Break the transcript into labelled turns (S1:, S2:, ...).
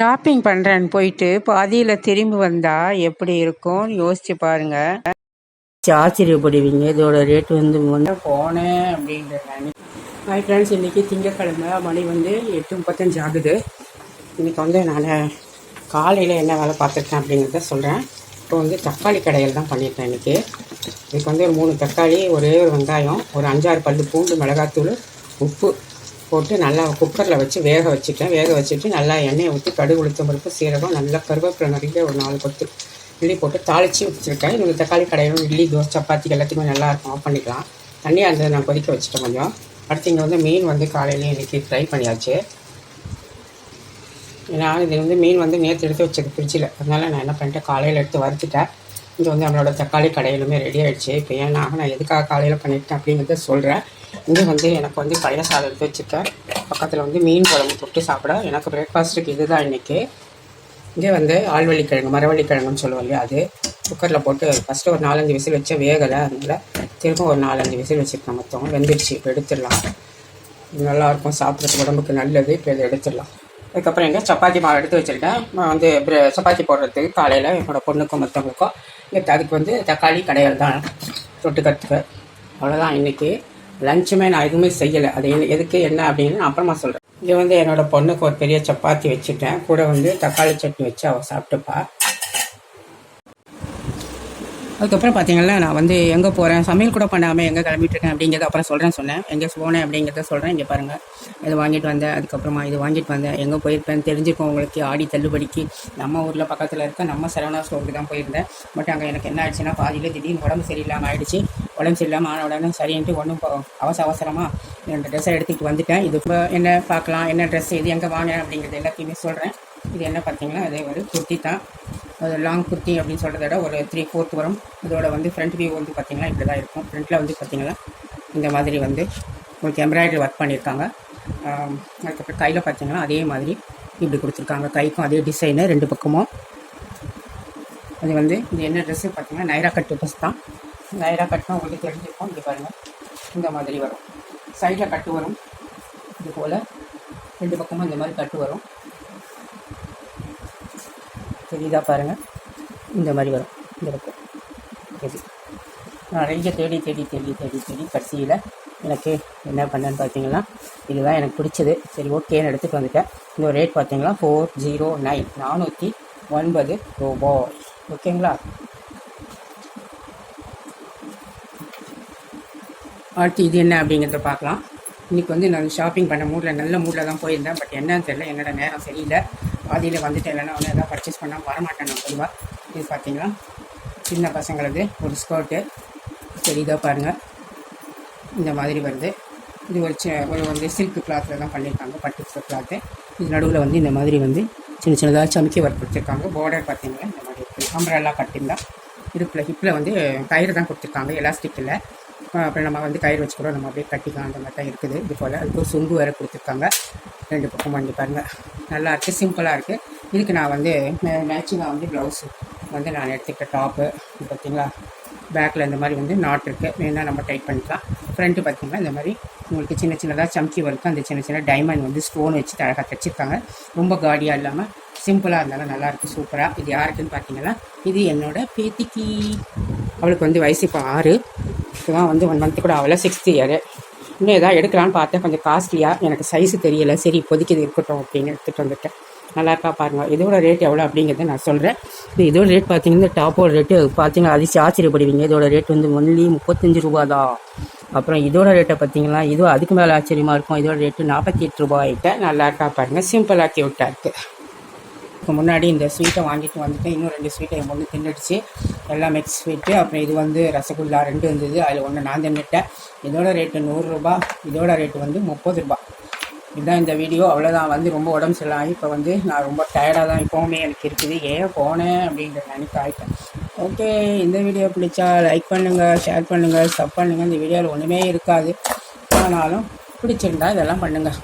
S1: Shopping பண்ணுறேன்னு போயிட்டு. பாதியில் திரும்பி வந்தால் எப்படி இருக்கும்னு யோசிச்சு பாருங்க. ஆச்சரியப்படுவீங்க இதோட ரேட் வந்து முன்னே போனேன் அப்படின்ற ஹாய் ஃப்ரெண்ட்ஸ் இன்றைக்கி திங்கக்கிழமை மணி வந்து எட்டு முப்பத்தஞ்சு ஆகுது. இன்றைக்கி வந்து நான் காலையில் என்ன வேலை பார்த்துருக்கேன் அப்படிங்கிறத சொல்கிறேன் இப்போ வந்து தக்காளி கடையில் தான் பண்ணியிருக்கேன் இன்றைக்கி இதுக்கு வந்து ஒரு மூணு தக்காளி ஒரே ஒரு வெங்காயம் ஒரு அஞ்சாறு பல்லு பூண்டு மிளகாத்தூள் உப்பு. போட்டு நல்லா குக்கரில் வச்சு வேக வச்சுட்டேன். வேக வச்சுட்டு நல்லா எண்ணெயை ஊற்றி கடுகு உளுத்தம் பருப்பு சீரகம் நல்லா கருவேப்பிலை நிறைய ஒரு நாலு கொத்து இட்லி போட்டு தாளித்து வச்சுருக்கேன். இந்த தக்காளி கடையிலும் இட்லி தோசை சப்பாத்தி எல்லாத்துக்குமே நல்லாயிருக்கும் ஆஃப் பண்ணிக்கலாம். தண்ணியாக இருந்தது நான் கொதிக்க வச்சுட்டேன் கொஞ்சம். அடுத்து இங்கே வந்து மீன் வந்து காலையிலேயே இன்றைக்கி ஃப்ரை பண்ணியாச்சு. ஏன்னா இது வந்து மீன் வந்து நேற்று எடுத்து வச்சது ஃப்ரிட்ஜில் அதனால் நான் என்ன பண்ணிட்டேன்? காலையில் எடுத்து வறுத்துட்டேன். இது வந்து நம்மளோட தக்காளி கடையிலுமே ரெடி ஆகிடுச்சு இப்போ ஏன்னா நான் எதுக்காக காலையில் பண்ணிட்டேன் அப்படிங்கிறத சொல்கிறேன் இங்கே வந்து எனக்கு வந்து பழைய சாதம் எடுத்து வச்சுருக்கேன் பக்கத்தில் வந்து மீன் குழம்பு தொட்டு சாப்பிட. எனக்கு பிரேக்ஃபாஸ்ட்டுக்கு இதுதான் இன்றைக்கி இங்கே வந்து ஆழ்வள்ளி கிழங்கு சொல்லுவோம் இல்லையா அது? குக்கரில் போட்டு ஃபஸ்ட்டு ஒரு நாலஞ்சு விசில் வச்சு வேகலை. அதனால் திரும்ப ஒரு நாலஞ்சு விசில் வச்சுருக்கேன் மொத்தம் வெந்துடுச்சு இப்போ எடுத்துடலாம். நல்லாயிருக்கும் சாப்பிட்றதுக்கு உடம்புக்கு நல்லது. இப்போ இதை எடுத்துடலாம். அதுக்கப்புறம் எங்கே சப்பாத்தி மாவு எடுத்து வச்சுருக்கேன். நான் வந்து சப்பாத்தி போடுறதுக்கு காலையில் என்னோடய பொண்ணுக்கும் மற்றவங்களுக்கும் அதுக்கு வந்து தக்காளி கடையில் தான் தொட்டுக்கிறதுக்கு அவ்வளோதான் இன்றைக்கி லஞ்சுமே நான் எதுவுமே செய்யலை. அது எதுக்கு என்ன அப்படின்னு அப்புறமா சொல்கிறேன் இங்கே வந்து என்னோடய பொண்ணுக்கு ஒரு பெரிய சப்பாத்தி வச்சுட்டேன். கூட வந்து தக்காளி சட்னி வச்சு அவள் சாப்பிட்டுப்பா. அதுக்கப்புறம் பார்த்தீங்கன்னா நான் வந்து எங்கே போகிறேன் சமையல் கூட பண்ணாமல் எங்கே கிளம்பிட்டுருக்கேன் அப்படிங்கிறத அப்புறம் சொல்கிறேன் சொன்னேன். எங்கே போனேன் அப்படிங்கிறத சொல்கிறேன் இங்கே பாருங்கள் இது வாங்கிட்டு வந்தேன். அதுக்கப்புறமா இது வாங்கிட்டு வந்தேன். எங்கே போயிருப்பேன் தெரிஞ்சிருக்கோம் உங்களுக்கு. ஆடி தள்ளுபடிக்கு. நம்ம ஊரில் பக்கத்தில் இருக்க நம்ம சரவணா ஸ்டோருக்கு தான் போயிருந்தேன். பட் அங்கே எனக்கு என்ன ஆயிடுச்சுன்னா பாதியில் திடீர்னு உடம்பு சரியில்லாமல் ஆயிடுச்சு. உடம்பு சரியில்லாமல் ஆன உடனே சரின்ட்டு ஒன்றும் அவசர அவசரமாக ரெண்டு ட்ரெஸ்ஸை எடுத்துகிட்டு வந்துட்டேன். இது என்ன பார்க்கலாம் என்ன ட்ரெஸ் இது எங்கே வாங்க? அப்படிங்கிறது எல்லாத்தையுமே சொல்கிறேன் இது என்ன பார்த்தீங்கன்னா அதே ஒரு குர்த்தி தான். லாங் குர்த்தி அப்படின்னு சொல்கிறத விட ஒரு த்ரீ ஃபோர்த் வரும். இதோட வந்து ஃப்ரண்ட் வியூ வந்து பார்த்திங்கன்னா இப்படி தான் இருக்கும் ஃப்ரண்ட்டில் வந்து பார்த்திங்கன்னா இந்த மாதிரி வந்து உங்களுக்கு எம்ப்ராய்டரி ஒர்க் பண்ணியிருக்காங்க. அதுக்கப்புறம் கையில் பார்த்தீங்கன்னா அதே மாதிரி இப்படி கொடுத்துருக்காங்க. கைக்கும் அதே டிசைனு ரெண்டு பக்கமும். அது வந்து இது என்ன ட்ரெஸ்ஸு பார்த்தீங்கன்னா நைரா கட்டு ட்ரெஸ் தான். நைரா கட்னா உங்களுக்கு தெரிஞ்சிருக்கும். இங்கே பாருங்கள் இந்த மாதிரி வரும். சைடில் கட்டு வரும். இது போல். ரெண்டு பக்கமும் இந்த மாதிரி கட்டு வரும். தெரியுதா பாருங்கள் இந்த மாதிரி வரும். இந்த பக்கம் இது. நிறைய தேடி தேடி தேடி தேடி தேடி கடைசியில் எனக்கு என்ன பண்ணேன்னு பார்த்தீங்கன்னா இதுதான் எனக்கு பிடிச்சது. சரி ஓகேன்னு எடுத்துகிட்டு வந்துட்டேன். இந்த ரேட் பார்த்தீங்கன்னா ஃபோர் ஜீரோ நைன் நானூற்றி ஒன்பது ரூபாய் ஓகேங்களா அடுத்து இது என்ன அப்படிங்கிறத பார்க்கலாம். இன்றைக்கி வந்து நான் ஷாப்பிங் பண்ண மூடில் நல்ல மூடில் தான் போயிருந்தேன். பட் என்னன்னு தெரியல என்னோட நேரம் சரியில்லை பாதியில் வந்துட்டு இல்லைன்னா ஒன்று எதாவது பர்ச்சேஸ் பண்ணால் வரமாட்டேன் நான் பொதுவாக இது பார்த்தீங்கன்னா சின்ன பசங்களுக்கு ஒரு ஸ்கர்ட்டு சரிதாக பாருங்கள் இந்த மாதிரி வருது. இது ஒரு ஒரு வந்து சில்க் கிளாத்தில் தான் பண்ணியிருக்காங்க பட்டு கிளாத்து இது நடுவில் வந்து இந்த மாதிரி வந்து சின்ன சின்னதாக சமைக்க ஒர்க் கொடுத்துருக்காங்க. பார்டர் பார்த்தீங்கன்னா இந்த மாதிரி இருக்குது அம்பரெல்லாம் கட்டிருந்தா இடுப்பில் ஹிப்பில் வந்து கயிறு தான் கொடுத்துருக்காங்க எலாஸ்டிக் இல்லை அப்புறம் நம்ம வந்து கயிறு வச்சு கூட நம்ம அப்படியே கட்டிக்கலாம் அந்த மாதிரி தான் இருக்குது. இது போல் அதுக்கு ஒரு சுங்கு வேறு கொடுத்துருக்காங்க. ரெண்டு பக்கம் பண்ணி பாருங்கள் நல்லா இருக்குது சிம்பிளாக இருக்குது இதுக்கு நான் வந்து மேட்சிங்காக வந்து ப்ளவுஸு வந்து நான் எடுத்துக்கிட்ட டாப்பு பார்த்தீங்களா பேக்கில் இந்த மாதிரி வந்து நாட் இருக்குது வேணால் நம்ம டைட் பண்ணிக்கலாம். ஃப்ரண்ட்டு பார்த்திங்கன்னா இந்த மாதிரி உங்களுக்கு சின்ன சின்னதாக சம்கி ஒர்க்கு அந்த சின்ன சின்ன டைமண்ட் வந்து ஸ்டோன் வச்சு அழகாக தைச்சிருக்காங்க. ரொம்ப காடியாக இல்லாமல் சிம்பிளாக இருந்தாலும் நல்லாயிருக்கு சூப்பராக இது யாருக்குன்னு பார்த்தீங்கன்னா இது என்னோடய பேத்திக்கு. அவளுக்கு வந்து வயசு இப்போ ஆறு. இப்போ தான் வந்து ஒன் மந்த்து கூட ஆகலை சிக்ஸ்த் இயரு இன்னும் எதாவது எடுக்கலான்னு பார்த்தேன். கொஞ்சம் காஸ்ட்லியாக எனக்கு சைஸு தெரியலை. சரி இப்போதைக்கு இது இருக்கட்டும் அப்படின்னு எடுத்துகிட்டு வந்துட்டேன். நல்லா இருக்கா பாருங்கள் இதோட ரேட் எவ்வளோ அப்படிங்கிறத நான் சொல்கிறேன் இதோட ரேட் பார்த்தீங்கன்னா டாப்போட ரேட்டு பார்த்தீங்கன்னா அதிர்ச்சி ஆச்சரியப்படுவீங்க. இதோட ரேட் வந்து ஒன்லி முப்பத்தஞ்சு ரூபா தான். அப்புறம் இதோட ரேட்டை பார்த்தீங்கன்னா இதுவும் அதுக்கு மேலே ஆச்சரியமாக இருக்கும். இதோட ரேட்டு நாற்பத்தி எட்டு ரூபாய்கிட்ட நல்லா இருக்கா பாருங்கள் சிம்பிளாக கியூட்டாக இருக்குது இப்போ முன்னாடி இந்த ஸ்வீட்டை வாங்கிட்டு வந்துட்டு இன்னும் ரெண்டு ஸ்வீட்டை என் பொண்ணு தின்னுடுச்சு. எல்லாம் மிக்ஸ் ஸ்வீட்டு அப்புறம் இது வந்து ரசகுல்லா ரெண்டு இருந்தது. அதில் ஒன்று நான் தின்னுட்டேன் இதோட ரேட்டு நூறுரூபா இதோட ரேட்டு வந்து முப்பது ரூபா. இதுதான் இந்த வீடியோ அவ்வளோதான் வந்து ரொம்ப உடம்பு சரியில்லாம இப்போ வந்து நான் ரொம்ப டயர்டாக தான் இப்போவுமே எனக்கு இருக்குது. ஏன் போனேன் அப்படின்ற நினைக்க ஆகிட்டேன் ஓகே இந்த வீடியோ பிடிச்சா லைக் பண்ணுங்கள் ஷேர் பண்ணுங்கள் சப் பண்ணுங்கள் இந்த வீடியோவில் ஒன்றுமே இருக்காது. ஆனாலும் பிடிச்சிருந்தா இதெல்லாம் பண்ணுங்கள்